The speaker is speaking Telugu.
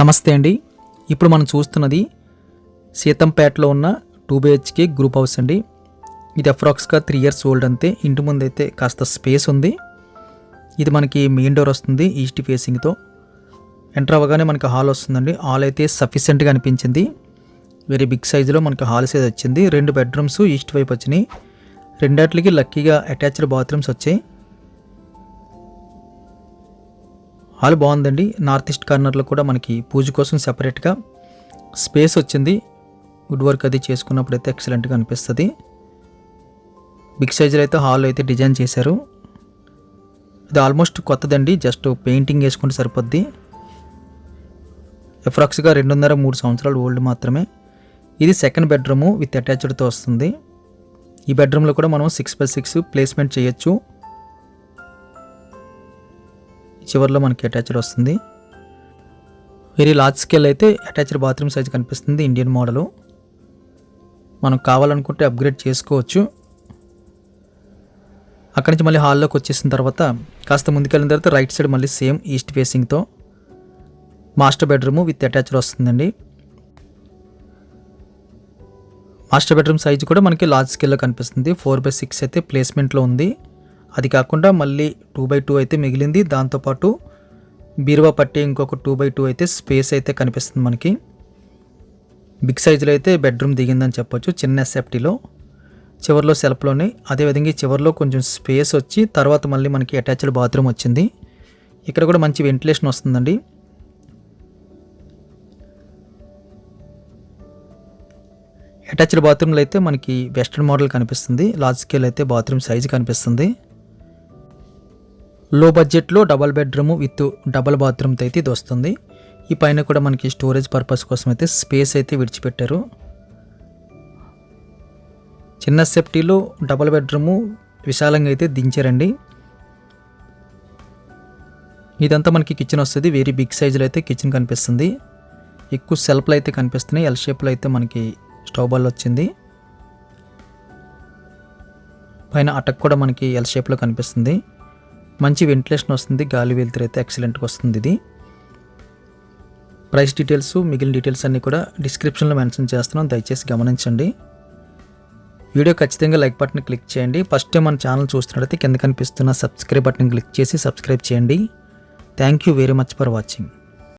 నమస్తే అండి. ఇప్పుడు మనం చూస్తున్నది సీతంపేటలో ఉన్న టూ బిహెచ్కే గ్రూప్ హౌస్ అండి. ఇది అప్రాక్స్గా త్రీ ఇయర్స్ ఓల్డ్ అంతే. ఇంటి ముందు అయితే కాస్త స్పేస్ ఉంది. ఇది మనకి మెయిన్ డోర్ వస్తుంది ఈస్ట్ ఫేసింగ్తో. ఎంటర్ అవ్వగానే మనకి హాల్ వస్తుందండి. హాల్ అయితే సఫిషియెంట్గా అనిపించింది. వెరీ బిగ్ సైజులో మనకి హాల్ సైజ్ వచ్చింది. రెండు బెడ్రూమ్స్ ఈస్ట్ వైపు వచ్చినాయి. రెండాట్లకి లక్కీగా అటాచ్డ్ బాత్రూమ్స్ వచ్చాయి. హాల్ బాగుందండి. నార్త్ ఈస్ట్ కార్నర్లో కూడా మనకి పూజ కోసం సెపరేట్గా స్పేస్ వచ్చింది. వుడ్ వర్క్ అది చేసుకున్నప్పుడు అయితే ఎక్సలెంట్గా అనిపిస్తుంది. బిగ్ సైజులో అయితే హాల్ అయితే డిజైన్ చేశారు. ఇది ఆల్మోస్ట్ కొత్తదండి. జస్ట్ పెయింటింగ్ వేసుకుంటే సరిపోద్ది. అప్రాక్స్గా రెండున్నర మూడు సంవత్సరాలు ఓల్డ్ మాత్రమే. ఇది సెకండ్ బెడ్రూము విత్ అటాచ్డ్తో వస్తుంది. ఈ బెడ్రూమ్లో కూడా మనం సిక్స్ బై సిక్స్ ప్లేస్మెంట్ చేయొచ్చు. చివరిలో మనకి అటాచ్డ్ వస్తుంది. వెరీ లార్జ్ స్కేల్ అయితే అటాచ్డ్ బాత్రూమ్ సైజ్ కనిపిస్తుంది ఇండియన్ మోడలు. మనం కావాలనుకుంటే అప్గ్రేడ్ చేసుకోవచ్చు. అక్కడి నుంచి మళ్ళీ హాల్లోకి వచ్చేసిన తర్వాత కాస్త ముందుకెళ్ళిన తర్వాత రైట్ సైడ్ మళ్ళీ సేమ్ ఈస్ట్ ఫేసింగ్తో మాస్టర్ బెడ్రూమ్ విత్ అటాచ్డ్ వస్తుందండి. మాస్టర్ బెడ్రూమ్ సైజ్ కూడా మనకి లార్జ్ స్కేల్లో కనిపిస్తుంది. ఫోర్ బై సిక్స్ అయితే ప్లేస్మెంట్లో ఉంది. అది కాకుండా మళ్ళీ టూ బై టూ అయితే మిగిలింది. దాంతోపాటు బీరువా పట్టి ఇంకొక టూ బై టూ అయితే స్పేస్ అయితే కనిపిస్తుంది మనకి. బిగ్ సైజులో అయితే బెడ్రూమ్ దిగిందని చెప్పొచ్చు చిన్న ఎస్ఎఫ్టీలో చివరిలో సెల్ఫ్లోనే అదేవిధంగా చివరిలో కొంచెం స్పేస్ వచ్చి తర్వాత మళ్ళీ మనకి అటాచ్డ్ బాత్రూమ్ వచ్చింది. ఇక్కడ కూడా మంచి వెంటిలేషన్ వస్తుందండి. అటాచ్డ్ బాత్రూమ్లో అయితే మనకి వెస్ట్రన్ మోడల్ కనిపిస్తుంది. లార్జ్ స్కేల్ అయితే బాత్రూమ్ సైజ్ కనిపిస్తుంది. లో బడ్జెట్లో డబల్ బెడ్రూమ్ విత్ డబల్ బాత్రూమ్తో అయితే ఇది వస్తుంది. ఈ పైన కూడా మనకి స్టోరేజ్ పర్పస్ కోసం అయితే స్పేస్ అయితే విడిచిపెట్టారు. చిన్న సేఫ్టీలో డబల్ బెడ్రూము విశాలంగా అయితే దించారండి. ఇదంతా మనకి కిచెన్ వస్తుంది. వెరీ బిగ్ సైజులో అయితే కిచెన్ కనిపిస్తుంది. ఎక్కువ సెల్ఫ్లు అయితే కనిపిస్తున్నాయి. ఎల్ షేప్లో అయితే మనకి స్టవ్ బాల్ వచ్చింది. పైన అటక్ కూడా మనకి ఎల్ షేప్లో కనిపిస్తుంది. మంచి వెంటిలేషన్ వస్తుంది గాలి వెలుతురు అయితే ఎక్సలెంట్గా వస్తుంది ఇది. ప్రైస్ డీటెయిల్స్ మిగిలిన డీటెయిల్స్ అన్నీ కూడా డిస్క్రిప్షన్లో మెన్షన్ చేస్తున్నాం దయచేసి గమనించండి. వీడియో ఖచ్చితంగా లైక్ బటన్ క్లిక్ చేయండి. ఫస్ట్ టైం మన ఛానల్ చూస్తున్నట్లయితే కింద కనిపిస్తున్న సబ్స్క్రైబ్ బటన్ క్లిక్ చేసి సబ్స్క్రైబ్ చేయండి. Thank you very much for watching